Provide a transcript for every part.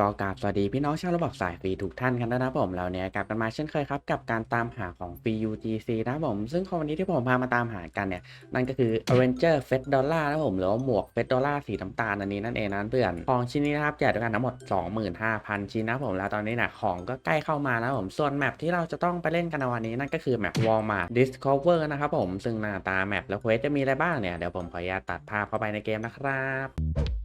ก็กราบสวัสดีพี่น้องชาวระบบสายฟรีทุกท่านกันนะครับผมเราเนี่ยกลับกันมาเช่นเคยครับกับการตามหาของฟรี UGC นะผม ซึ่งของวันนี้ที่ผมพามาตามหากันเนี่ย นั่นก็คือ Avenger f e d Dollar นะผมหรือว่าหมวก f e d Dollar สีน้ำตาลอันนี้นั่นเองนะเพื่อนของชิ้นนี้นะครับแจกด้วยกันทั้งหมด 25,000 ชิ้นนะผมแล้วตอนนี้นี่ยของก็ใกล้เข้ามาแล้วผมส่วนแมปที่เราจะต้องไปเล่นกันในวันนี้นั่นก็คือแมป Walmart Discover นะครับผมซึ่งหน้าตาแมปและเควสจะมีอะไรบ้างเนี่ยเดี๋ยวผมขออนุญาตตัดภาพเข้าไปในเกมนะครับ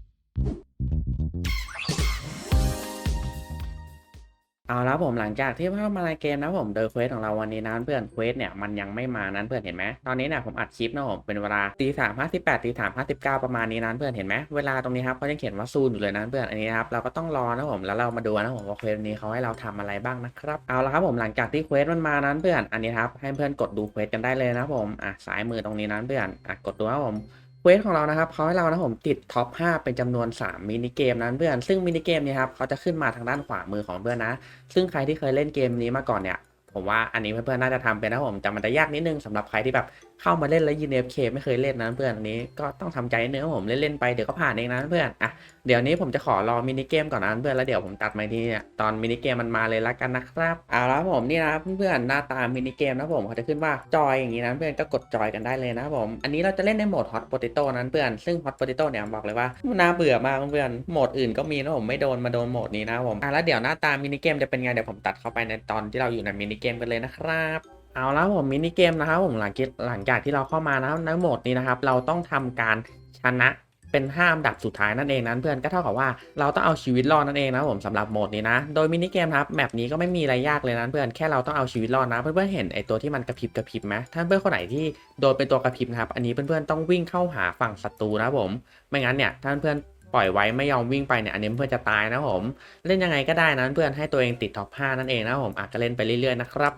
เอาละผมหลังจากที่เข้ามาในเกมนะผมโดยเควสของเราวันนี้นะเพื่อนเควสเนี่ยมันยังไม่มานั้นเพื่อนเห็นไหมตอนนี้เนี่ยผมอัดคลิปนะผมเป็นเวลาตีสามห้าสิบแปดตีสามห้าสิบเก้าประมาณนี้นะเพื่อนเห็นไหมเวลาตรงนี้ครับเขายังเขียนว่าซูนอยู่เลยนะเพื่อนอันนี้ครับเราก็ต้องรอนะผมแล้วเรามาดูนะผมว่าเควสนี้เขาให้เราทำอะไรบ้างนะครับเอาละครับผมหลังจากที่เควสมันมานั้นเพื่อนอันนี้ครับให้เพื่อนกดดูเควสกันได้เลยนะผมอะซ้ายมือตรงนี้นั้นเพื่อนอะกดดูนะผม เควสของเรานะครับเขาให้เรานะผมติดท็อป 5 เป็นจำนวน 3 มินิเกมนั้นเพื่อน ซึ่งมินิเกมนี้ครับเขาจะขึ้นมาทางด้านขวามือของเพื่อนนะ ซึ่งใครที่เคยเล่นเกมนี้มาก่อนเนี่ย ผมว่าอันนี้เพื่อนๆน่าจะทำเป็นนะผมแต่มันจะยากนิดนึงสำหรับใครที่แบบ เข้ามาเล่นแล้วยิน FK ไม่เคยเล่นนะเพื่อนอันนี้ก็ต้องทำใจนิดนึงนะผมเล่นๆไปเดี๋ยวก็ผ่านเองนะเพื่อนอะเดี๋ยวนี้ผมจะขอรอมินิเกมก่อนนะเพื่อนแล้วเดี๋ยวผมตัดมาที่เนี่ยตอนมินิเกมมันมาเลยละกันนะครับเอาละผมนี่นะเพื่อนๆหน้าตามินิเกมนะผมเขาจะขึ้นว่าจอยอย่างนี้นะเพื่อนก็กดจอยกันได้เลยนะผมอันนี้เราจะเล่นในโหมด Hot Potato นั้นเพื่อนซึ่ง Hot Potato เนี่ยบอกเลยว่าน่าเบื่อมากเพื่อนโหมดอื่นก็มีนะผมไม่โดนมาโดนโหมดนี้นะผมอะแล้วเดี๋ยวหน้าตามินิเกมจะเป็นไงเดี๋ยวผมตัดเข้าไปในตอนที่เราอยู่ในมินิเกมกันเลยนะครับ เอาแล้วผมมินิเกมนะครับผมหลังจากหลังจากที่เราเข้ามานะครับในโหมดนี้นะครับ เราต้องทำการชนะเป็นห้าอันดับสุดท้ายนั่นเองนั้นเพื่อนก็เท่ากับว่าเราต้องเอาชีวิตรอดนั่นเองนะผมสำหรับโหมดนี้นะ โดยมินิเกมครับแมปนี้ก็ไม่มีอะไรยากเลยนะเพื่อนแค่เราต้องเอาชีวิตรอดนะ เพื่อนๆเห็นไอตัวที่มันกระพริบกระพริบไหมถ้านเพื่อนคนไหนที่โดนเป็นตัวกระพริบนะครับอันนี้เพื่อนๆต้องวิ่งเข้าหาฝั่งศัตรูนะผมไม่งั้นเนี่ยถ้านเพื่อนปล่อยไว้ไม่ยอมวิ่งไปเนี่ยอันนี้เพื่อนจะตายนะผม เล่นยังไงก็ได้นะเพื่อนให้ตัวเองติดท็อป5นั่นเองนะผมอาจจะเล่นไปเรื่อยๆนะครับ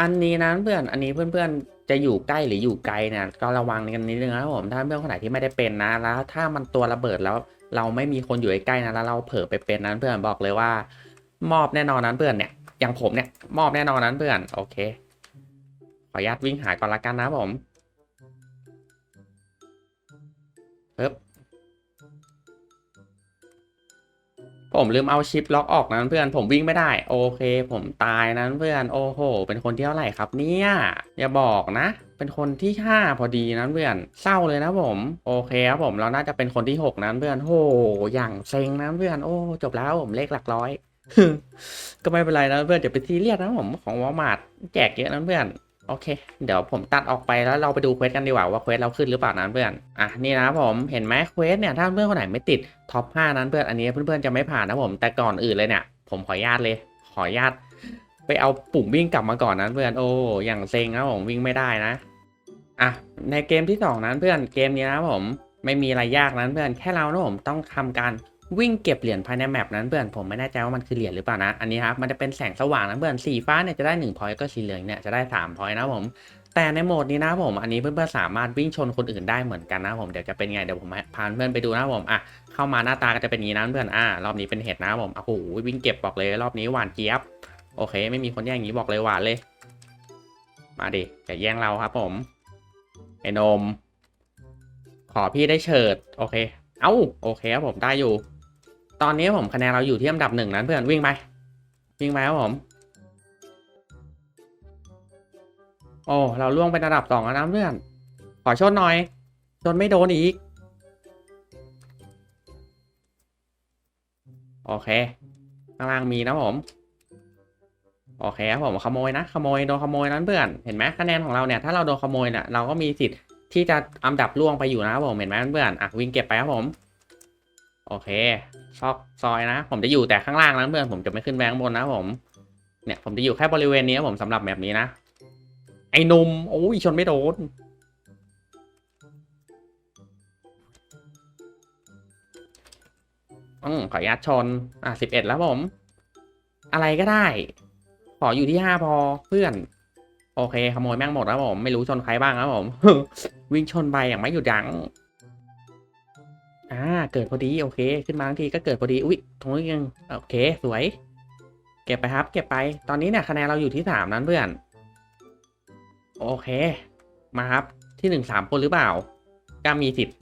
อันนี้นะเพื่อน อันนี้เพื่อนๆจะอยู่ใกล้หรืออยู่ไกลเนี่ยก็ระวังกันนิดนึงนะผมถ้าเพื่อนคนไหนที่ไม่ได้เป็นนะแล้วถ้ามันตัวระเบิดแล้วเราไม่มีคนอยู่ใกล้นะแล้วเราเผลอไปเป็นนั้นเพื่อนบอกเลยว่า มอบแน่นอนนั้นเพื่อนเนี่ยอย่างผมเนี่ยมอบแน่นอนนั้นเพื่อนโอเค ขออนุญาตวิ่งหาก่อนละกันนะผมปึ๊บ ผมลืมเอาชิปล็อกออกนั้นเพื่อนผมวิ่งไม่ได้ โอเค ผมตายนั้นเพื่อนโอ้โห เป็นคนที่เท่าไหร่ครับเนี่ยอย่าบอกนะ เป็นคนที่ห้าพอดีนั้นเพื่อนเศร้าเลยนะผม โอเคครับผมเราน่าจะเป็นคนที่หกนั้นเพื่อนโหอย่างเซ็งนะเพื่อนโอ้จบแล้วผมเลขหลักร้อยก็ไม่เป็นไรนะเพื่อนเดี๋ยวไปซีเรียสนะผมของวอลมาร์ทแจกเยอะนั้นเพื่อน โอเค เดี๋ยวผมตัดออกไปแล้วเราไปดูเควสกันดีกว่าว่าเควสเราขึ้นหรือเปล่านั้นเพื่อน อะนี่นะผมเห็นไหมเควสเนี่ยถ้าเพื่อนคนไหนไม่ติดท็อป5นั้นเพื่อนอันนี้เพื่อนๆจะไม่ผ่านนะผมแต่ก่อนอื่นเลยเนี่ยผมขออนุญาตเลย ขออนุญาตไปเอาปุ่มวิ่งกลับมาก่อนนั้นเพื่อนโอ้อย่างเซ็งนะผมวิ่งไม่ได้นะอะในเกมที่สองนั้นเพื่อนเกมนี้นะผมไม่มีอะไรยากนั้นเพื่อนแค่เรานะผมต้องทำการ วิ่งเก็บเหรียญภายในแมปนั้นเพื่อนผมไม่แน่ใจว่ามันคือเหรียญหรือเปล่านะ อันนี้ครับมันจะเป็นแสงสว่างนะเพื่อนสีฟ้าเนี่ยจะได้1พอยต์ก็สีเหลืองเนี่ยจะได้3พอยต์นะผมแต่ในโหมดนี้นะผมอันนี้เพื่อนๆสามารถวิ่งชนคนอื่นได้เหมือนกันนะผมเดี๋ยวจะเป็นไงเดี๋ยวผมพาเพื่อนไปดูนะผมอะเข้ามาหน้าตาก็จะเป็นงนี้นะเพื่อนอ่ารอบนี้เป็นเห็ดนะผมโอ้โหวิ่งเก็บบอกเลยรอบนี้หวานเจี๊ยบ โอเค ไม่มีคนแย่งอย่างนี้บอกเลยหวานเลย มาดิอย่าแย่งเราครับผมไอ้นม ขอพี่ได้เฉิดโอเค เอ้าโอเคครับผมได้อยู่ ตอนนี้ผมคะแนนเราอยู่ที่อันดับหนึ่งนั้นเพื่อนวิ่งไป วิ่งไปครับผม โอ้เราล่วงเป็นดับสองแล้วนะเพื่อน ขอชนหน่อย ชนไม่โดนอีก โอเคข้างล่างมีนะผม โอเคครับผมขโมยนะ ขโมยโดนขโมยนั้นเพื่อน เห็นไหมคะแนนของเราเนี่ยถ้าเราโดนขโมยเนี่ยเราก็มีสิทธิ์ที่จะอันดับล่วงไปอยู่นะครับผมเห็นไหมเพื่อนอะวิ่งเก็บไปครับผม โอเค ซอกซอยนะ ผมจะอยู่แต่ข้างล่างนะเพื่อน ผมจะไม่ขึ้นแบงค์บนนะผม เนี่ย ผมจะอยู่แค่บริเวณนี้ครับผมสำหรับแบบนี้นะ ไอ้นุ่มโอ้ยชนไม่โดน อืมขออนุญาตชน อะสิบเอ็ดแล้วผม อะไรก็ได้ ขออยู่ที่ห้าพอเพื่อน โอเค ขโมยแม่งหมดแล้วผม ไม่รู้ชนใครบ้างครับผม วิ่งชนไปอย่างไม่หยุดยั้ง อ่า เกิดพอดี โอเค ขึ้นมาทันทีก็เกิดพอดี อุ้ยตรงนี้ยัง โอเค สวย เก็บไปครับ เก็บไป ตอนนี้เนี่ยคะแนนเราอยู่ที่สามนั้นเพื่อน โอเค มาครับ ที่หนึ่งสามคนหรือเปล่า ก็มีสิทธิ์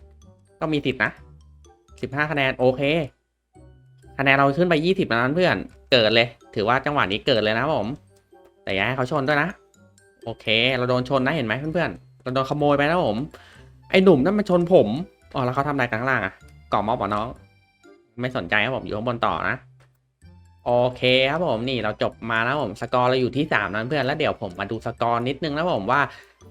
ก็มีสิทธิ์นะสิบห้าคะแนน โอเค คะแนนเราขึ้นไป20แล้วนั้นเพื่อน เกิดเลย ถือว่าจังหวะนี้เกิดเลยนะผม แต่อย่าให้เขาชนด้วยนะ โอเค เราโดนชนนะเห็นไหมเพื่อนๆ เราโดนขโมยไปนะผม ไอหนุ่มนั่นมันชนผม อ๋อแล้วเขาทำอะไรกลางล่างอะกล่องมอบบ่น้อง ไม่สนใจครับผมอยู่ข้างบนต่อนะ โอเคครับผมนี่เราจบมาแล้วผมสกอร์เราอยู่ที่3นั้นเพื่อนแล้วเดี๋ยวผมมาดูสกอร์นิดนึงนะผมว่า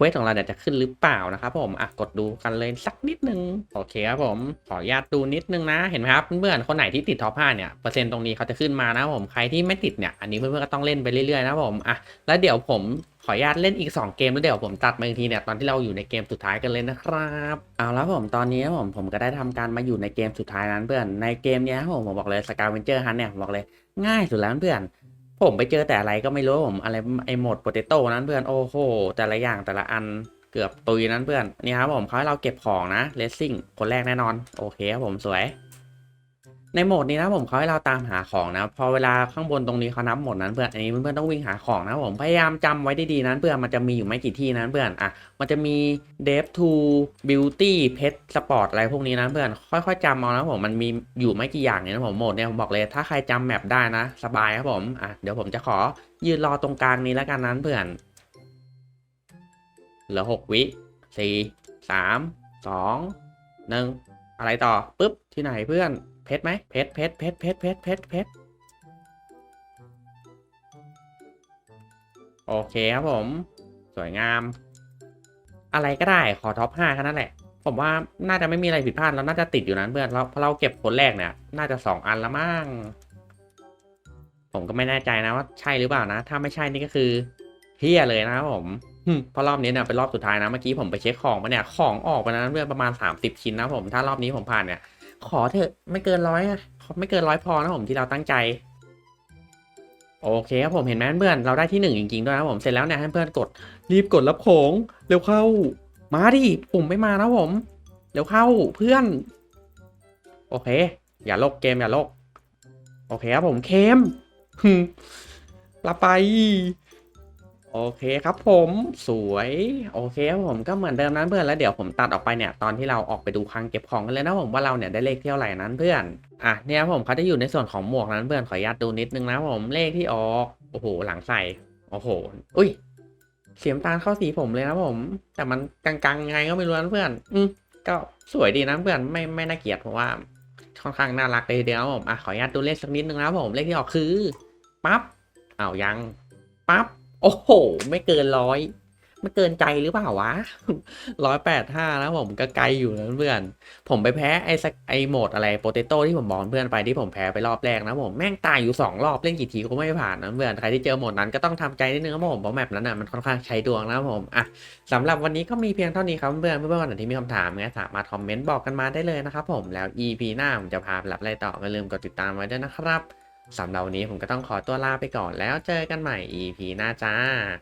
ควสของเราเนี่ยจะขึ้นหรือเปล่านะครับผมอะกดดูกันเลยสักนิดนึงโอเคครับผมขออนุญาตดูนิดนึงนะเห็นไหมครับเพื่อนๆคนไหนที่ติดท็อป5เนี่ยเปอร์เซ็นต์ตรงนี้เขาจะขึ้นมานะผมใครที่ไม่ติดเนี่ยอันนี้เพื่อนๆก็ต้องเล่นไปเรื่อยๆนะผมอะแล้วเดี๋ยวผมขออนุญาตเล่นอีก 2 เกมแล้วเดี๋ยวผมตัดมาอีกทีเนี่ยตอนที่เราอยู่ในเกมสุดท้ายกันเลยนะครับเอาแล้วผมตอนนี้ผมผมก็ได้ทำการมาอยู่ในเกมสุดท้ายนั้นเพื่อนในเกมนี้ผมผมบอกเลยสกาเวนเจอร์ฮันเนี่ยผมบอกเลยง่ายสุดแล้วเพื่อน ผมไปเจอแต่อะไรก็ไม่รู้ผมอะไรไอหมดโปเตโต้นั้นเพื่อนโอ้โห แต่ละอย่างแต่ละอันเกือบตุยนั้นเพื่อนนี่ครับผมเขาให้เราเก็บของนะเลสซิ่งคนแรกแน่นอน โอเคครับผมสวย ในโหมดนี้นะผมเขาให้เราตามหาของนะ พอเวลาข้างบนตรงนี้เขานับหมดนั้นเพื่อนอันนี้เพื่อนๆต้องวิ่งหาของนะผมพยายามจำไว้ดีๆนั้นเพื่อนมันจะมีอยู่ไม่กี่ที่นั้นเพื่อนอะมันจะมี Dev to Beauty Pet Sport อะไรพวกนี้นะเพื่อนค่อยๆจำเอานะผมมันมีอยู่ไม่กี่อย่างเนี่ยนะผมโหมดเนี่ยผมบอกเลยถ้าใครจำแมปได้นะ สบายครับผมอะเดี๋ยวผมจะขอยืนรอตรงกลางนี้แล้วกันนั้นเพื่อนเหลือหกวิสี่สามสองหนึ่งอะไรต่อปุ๊บที่ไหนเพื่อน ชรไหมเพชรเพชรเพชรเพชรเพชรเพชรเพชรโอเคครับผม สวยงาม อะไรก็ได้ขอท็อปห้าแค่นั้นแหละ ผมว่าน่าจะไม่มีอะไรผิดพลาดแล้วน่าจะติดอยู่นั้นเพื่อนเราเพราะเราเก็บคนแรกเนี่ย น่าจะสองอันละมั้งผมก็ไม่แน่ใจนะว่าใช่หรือเปล่านะ ถ้าไม่ใช่นี่ก็คือเฮียเลยนะครับผมเพราะรอบนี้เนี่ยเป็นรอบสุดท้ายนะเมื่อกี้ผมไปเช็คของมาเนี่ยของออกไปนะเพื่อนประมาณ 30 ชิ้นนะผมถ้ารอบนี้ผมผ่านเนี่ย ขอเถอะไม่เกินร้อยอะไม่เกินร้อยพอนะผมที่เราตั้งใจ โอเคครับผมเห็นไหมเพื่อนเราได้ที่หนึ่งจริงๆด้วยนะผมเสร็จแล้วเนี่ยให้เพื่อนกดรีบกดรับของเร็วเข้า มาดิปุ่มไม่มานะผมเร็วเข้าเพื่อน โอเค อย่าลกเกมอย่าลกโอเคครับผมเคมหึละไป โอเคครับผมสวยโอเคครับผมก็เหมือนเดิมนั้นเพื่อนแล้วเดี๋ยวผมตัดออกไปเนี่ยตอนที่เราออกไปดูคลังเก็บของกันเลยนะผมว่าเราเนี่ยได้เลขเท่าไหร่นั้นเพื่อนอะเนี่ยครับผมเขาจะอยู่ในส่วนของหมวกนั้นเพื่อนขออนุญาตดูนิดนึงนะผมเลขที่ออกโอ้โหหลังใส่โอ้โหอุ้ยเสียมตาเข้าสีผมเลยนะผม แต่มันกลางๆไงก็ไม่รู้นะเพื่อน อืมก็สวยดีนะเพื่อนไม่ไม่น่าเกลียดเพราะว่าค่อนข้างน่ารักเลยเดียวผมอะขออนุญาตดูเลขสักนิดนึงนะผมเลขที่ออกคือปั๊บอ้าวยังปั๊บ โอ้โห ไม่เกินร้อยไม่เกินใจหรือเปล่าวะร้อยแปดห้านะผมก็ไกลอยู่นะเพื่อน ผมไปแพ้ไอ้สักไอ้โหมดอะไรโปเตโต้ที่ผมบอกเพื่อนไปที่ผมแพ้ไปรอบแรกนะผมแม่งตายอยู่สองรอบเล่นกี่ทีก็ไม่ผ่านนะเพื่อนใครที่เจอโหมดนั้นก็ต้องทำใจนิดนึงครับผมเพราะแมปนั้นอะมันค่อนข้างใช้ดวงนะผมอะสำหรับวันนี้ก็มีเพียงเท่านี้ครับเพื่อนเพื่อนๆคนไหนที่มีคำถามเนี่ยสามารถคอมเมนต์บอกกันมาได้เลยนะครับผมแล้ว EP หน้าผมจะพาไปรับอะไรต่อก็อย่าลืมกดติดตามไว้ด้วยนะครับ สำหรับวันนี้ผมก็ต้องขอตัวลาไปก่อนแล้วเจอกันใหม่ EP หน้าจ้า